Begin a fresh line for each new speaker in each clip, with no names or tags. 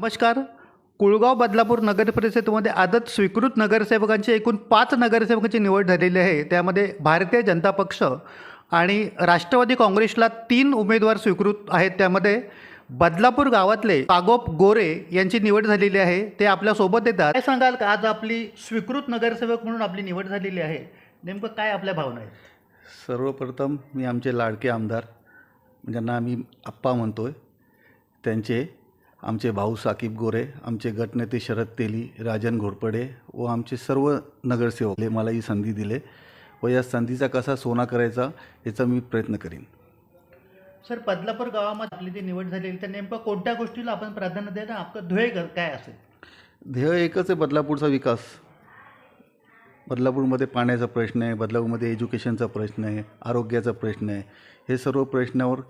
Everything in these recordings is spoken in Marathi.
नमस्कार. कुळगाव बदलापूर नगर परिषदेमध्ये आदत स्वीकृत नगरसेवकांची एकूण पाच नगरसेवकांची निवड झालेली आहे. त्यामध्ये भारतीय जनता पक्ष आणि राष्ट्रवादी काँग्रेसला तीन उमेदवार स्वीकृत आहेत. त्यामध्ये बदलापूर गावातले पागोप गोरे यांची निवड झालेली आहे. ते आपल्यासोबत येतात. काय सांगाल का? आज आपली स्वीकृत नगरसेवक म्हणून आपली निवड झालेली आहे. नेमकं काय आपल्या भावना आहेत?
सर्वप्रथम मी आमचे लाडके आमदार ज्यांना आम्ही आप्पा म्हणतो आहे त्यांचे आमचे भाऊ साकीब गोरे आमचे गटनेते शरद तेली राजन घोरपडे व आमचे सर्व नगरसेवक हे मला ही संधी दिले व या संधीचा कसा सोना करायचा याचा मी प्रयत्न करीन.
सर बदलापूर गावामध्ये आपली जी निवड झालेली तर नेमकं कोणत्या गोष्टीला आपण प्राधान्य देणं आपलं ध्येय काय असेल?
ध्येय एकच आहे बदलापूरचा विकास. बदलापूरमध्ये पाण्याचा प्रश्न आहे बदलापूरमध्ये एज्युकेशनचा प्रश्न आहे आरोग्याचा प्रश्न आहे हे सर्व प्रश्नावर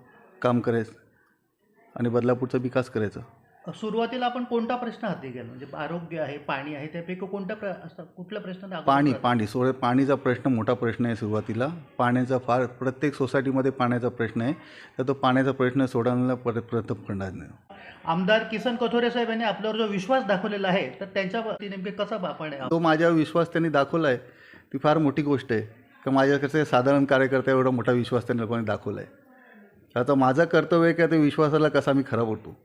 काम करायचं आणि बदलापूरचा विकास करायचा.
सुरुवातीला आपण कोणता प्रश्न हाती घ्याल म्हणजे आरोग्य आहे पाणी आहे त्यापैकी कोणता प्र असं कुठला प्रश्न
पाणी? पाणी. सो पाणीचा प्रश्न मोठा प्रश्न आहे सुरुवातीला. पाण्याचा फार प्रत्येक सोसायटीमध्ये पाण्याचा प्रश्न आहे. तर तो पाण्याचा प्रश्न सोडवण्याला परत प्रयत्न करणार नाही
आमदार किसन कथोरे साहेब यांनी आपल्यावर जो विश्वास दाखवलेला आहे तर त्यांच्यावरती नेमके कसा आपण
तो माझ्यावर विश्वास त्यांनी दाखवला आहे. ती फार मोठी गोष्ट आहे. का माझ्याकडे साधारण कार्यकर्ता एवढा मोठा विश्वास त्यांनी लोकांनी दाखवला आहे. आता माझं कर्तव्य आहे का ते विश्वासाला कसा मी खरा पडतो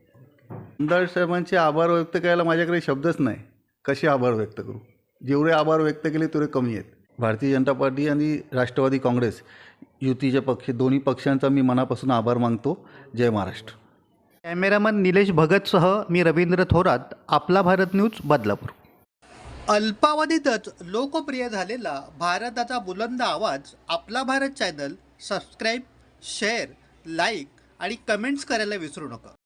आमदार साहेबांचे आभार व्यक्त करायला माझ्याकडे शब्दच नाही. कसे आभार व्यक्त करू? जेवढे आभार व्यक्त केले तेवढे कमी आहेत. भारतीय जनता पार्टी आणि राष्ट्रवादी काँग्रेस युतीच्या पक्ष दोन्ही पक्षांचा मी मनापासून आभार मानतो. जय महाराष्ट्र.
कॅमेरामन निलेश भगतसह मी रवींद्र थोरात आपला भारत न्यूज बदलापूर. अल्पावधीतच लोकप्रिय झालेला भारताचा बुलंद आवाज आपला Bharat channel subscribe share like आणि कमेंट्स करायला विसरू नका.